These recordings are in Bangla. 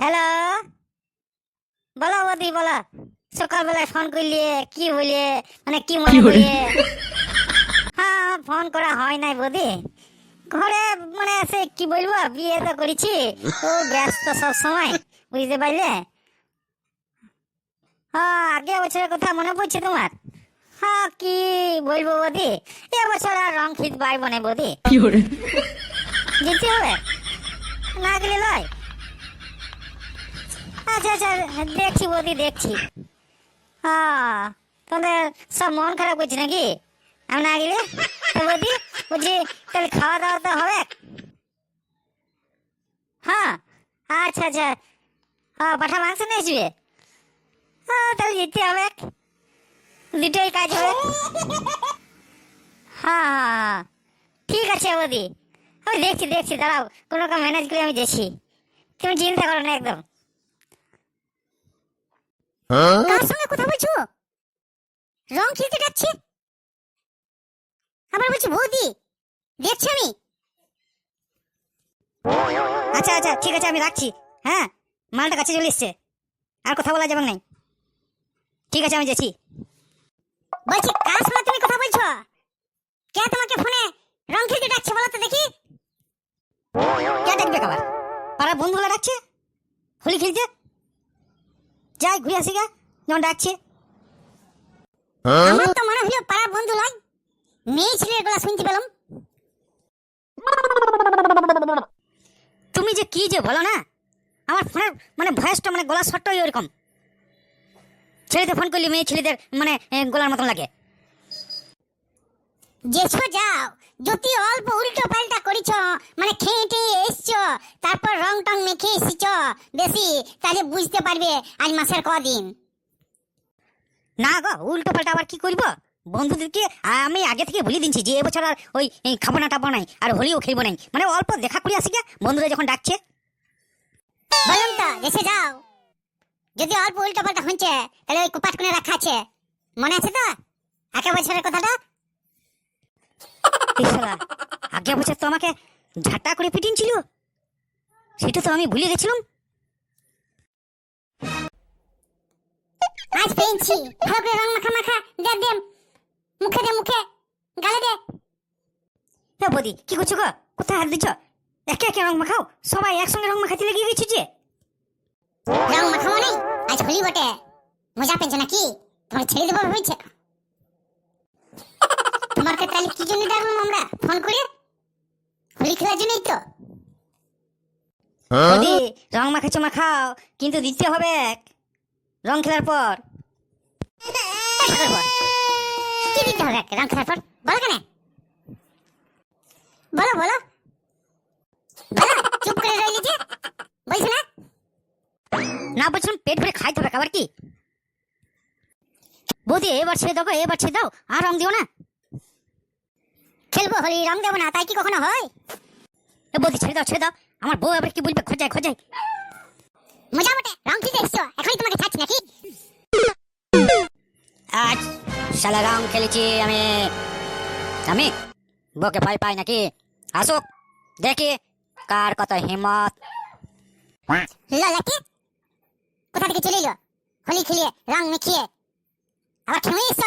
হ্যালো? বলো বৌদি বলো। সকালবেলায় ফোন করলে কি বলে মানে কি মনে করলে হ্যাঁ ফোন করা হয় নাই বদি। ঘরে মানে সে কি বলব বিয়ে তো করেছি। তো ব্যস্ত সব সময় বুঝতে পারলে? হ্যাঁ আগে বছরের কথা মনে পড়ছে তোমার? হ্যাঁ কি বলব বৌদি? এবছর আর রং খিত পারব না বৌদি，যেতে হবে। না গেলে নয়। আচ্ছা আচ্ছা দেখছি বৌদি, দেখছি। হ্যাঁ তোদের সব মন খারাপ করছি নাকি? আমি না গেলে? তো বৌদি, বলছি, তাহলে খাওয়া দাওয়া তো হবে? হ্যাঁ আচ্ছা আচ্ছা। হ্যাঁ পাঠা মাংস নিয়ে আসবে? হ্যাঁ তাহলে যেতে হবে। দুটোই কাজ হবে। হ্যাঁ হ্যাঁ হ্যাঁ ঠিক আছে বৌদি। আমি দেখছি দেখছি, দাঁড়াও, কোনো রকম ম্যানেজ করে আমি দেখছি তুমি চিন্তা করো না একদম। কার সঙ্গে কথা বলছো? রং খেলতে যাচ্ছে? আবার বলছি, বৌদি, দেখছি আমি। আচ্ছা আচ্ছা ঠিক আছে, আমি রাখছি। হ্যাঁ মালটা কাছে চলে এসছে। আর কথা বলা যাবে নাই ঠিক আছে, আমি যাচ্ছি। বলছি, কার সঙ্গে তুমি কথা বলছো? কে তোমাকে ফোনে রং খেলতে ডাকছে বলো তো দেখি। কে ডাকবে খাবার পাড়ার বন্ধুগুলো ডাকছে? হোলি খেলতে? যাই ঘুরে আসি গা। যেমন ডাকছে আমার তো মনে হলো পাড়ার বন্ধু নয়। মেয়ে ছেলের গলা শুনতে পেলাম। তুমি যে কি যে বলো না আমার ফোনের মানে ভয়েসটা মানে গলার শটটাই ওরকম ছেলেদের ফোন করলে মেয়ে ছেলেদের মানে গলার মতন লাগে। যেছো যাও। যদি অল্প উল্টো পাল্টা করিছ মানে খেয়ে এসছো তারপর রং টং মেখে এসেছ বেশি তাহলে বুঝতে পারবে আজ মাসের কদিন। না গো উল্টো পাল্টা আবার কি করব? বন্ধুদেরকে আমি আগে থেকে বলে দিচ্ছি যে এবছর আর ওই খাব না টাবো নাই আর হোলিও খেলব নাই। মানে অল্প দেখা করে আসি গে বন্ধুরা যখন ডাকছে। বলুন তো এসে যাও। যদি অল্প উল্টো পাল্টা হচ্ছে তাহলে ওই কুপাট করে রাখা আছে মনে আছে তো? একে বছরের কথাটা? শালা, আগে বছর তো আমাকে ঝাঁটা করে পিটিন ছিল সেটা তো আমি ভুলে গেছিলাম। আজ পেয়েছি ভালো করে রং মাখা মাখা দে দে মুখে দে মুখে গালে দে। এ বদি কি করছ গো? কোথায় হাত দিচ্ছ? একে একে রং মাখাও সবাই একসঙ্গে রং মাখাতে লেগে গেছে যে। রং মাখাবো নেই আজ হোলি বটে। মজা পেয়েছ নাকি? তোমার ছেড়ে দেবো ভেবেছে? তোমাকে তাহলে কি জন্য ডাকলাম আমরা? ফোন করে? হোলি খেলার জন্যই তো। বৌদি রং মাখাচ্ছ মাখাও কিন্তু দিতে হবে রং খেলার পর। খেলার পর। কি দিতে হবে রং খেলার পর? বলো কেন? বলো বলো। চুপ করে রইলি যে। বলছো না? না বলছিলাম পেট ভরে খাইতে হবে খাবার কি? বৌদি এবার ছেড়ে দাও এবার ছেড়ে দাও। আর রং দিও না। খেলব হোলি রং দেবো না, তাই কি কখনো হয়? বৌদি ছেড়ে দাও ছেড়ে দাও। আমার বউ এবার কি বলবে? খোঁজায় খোঁজায়। মজা বটে, রং খেলতে এসছো, এখনই তোমাকে ছাড়ছি নাকি আজ শালা রং খেলেছি আমি। আমি? বউকে ভয় পাই নাকি? আসুক, দেখি কার কত হিম্মত। লালাকে কোথা থেকে চলে এলো? হোলি খেলিয়ে, রং মেখিয়ে। আবার খেয়ে এসছে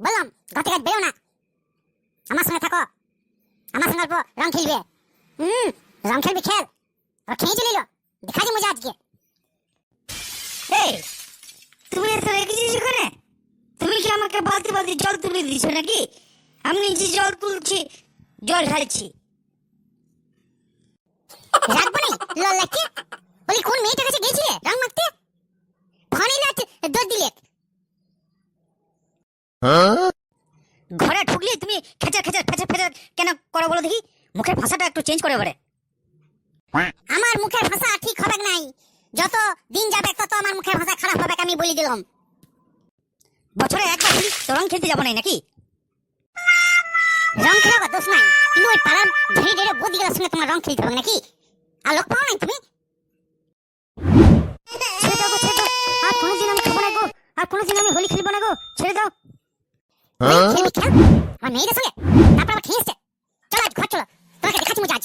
বললাম, ঘর থেকে বেরো না। আমার সঙ্গে অল্প রং খেলবে। হুম রং খেলবি খেল। আর খেয়ে চলে দেখা যে মজা আজকে। এই তুমি এত রেখেছিস ওখানে তুমি কি আমাকে বালতি বালতি জল তুলে দিছো নাকি? আমি নিজে জল তুলছি জল ঢালছি। রাখব নি লল লাগছে বলি কোন মেয়েটার কাছে গেছিলে? রং মাখতে ফোনে না দৌড় দিলে ঢুকলে তুমি খেচার খেচার ফেচার ফেচার কেন করো বলো দেখি? মুখের ভাষাটা একটু চেঞ্জ করে এবারে। আমার মুখের ভাষা ঠিক হবে নাই। যত দিন যাবে তত আমার মুখের ভাষা খারাপ হবে আমি বলে দিলাম। বছরে একবার তো রং খেলতে যাব নাই নাকি? রং খেলাবার দোষ নাই কিন্তু ওই পাড়ার ধীরে ধীরে বদিগুলোর সঙ্গে তোমার রং খেলতে হবে নাকি? আর লোক পাও নাই তুমি? ছেড়ে দাও গো, ছেড়ে দাও। আর কোনোদিন আমি খাব না গো আর কোনোদিন আমি হোলি খেলব না গো ছেড়ে দাও। খেয়ে খেয়ে আমার মেয়েদের সঙ্গে তারপর আবার খেয়ে এসছে চলো আজ ঘর চলো তোমাকে দেখাচ্ছি মজা আজ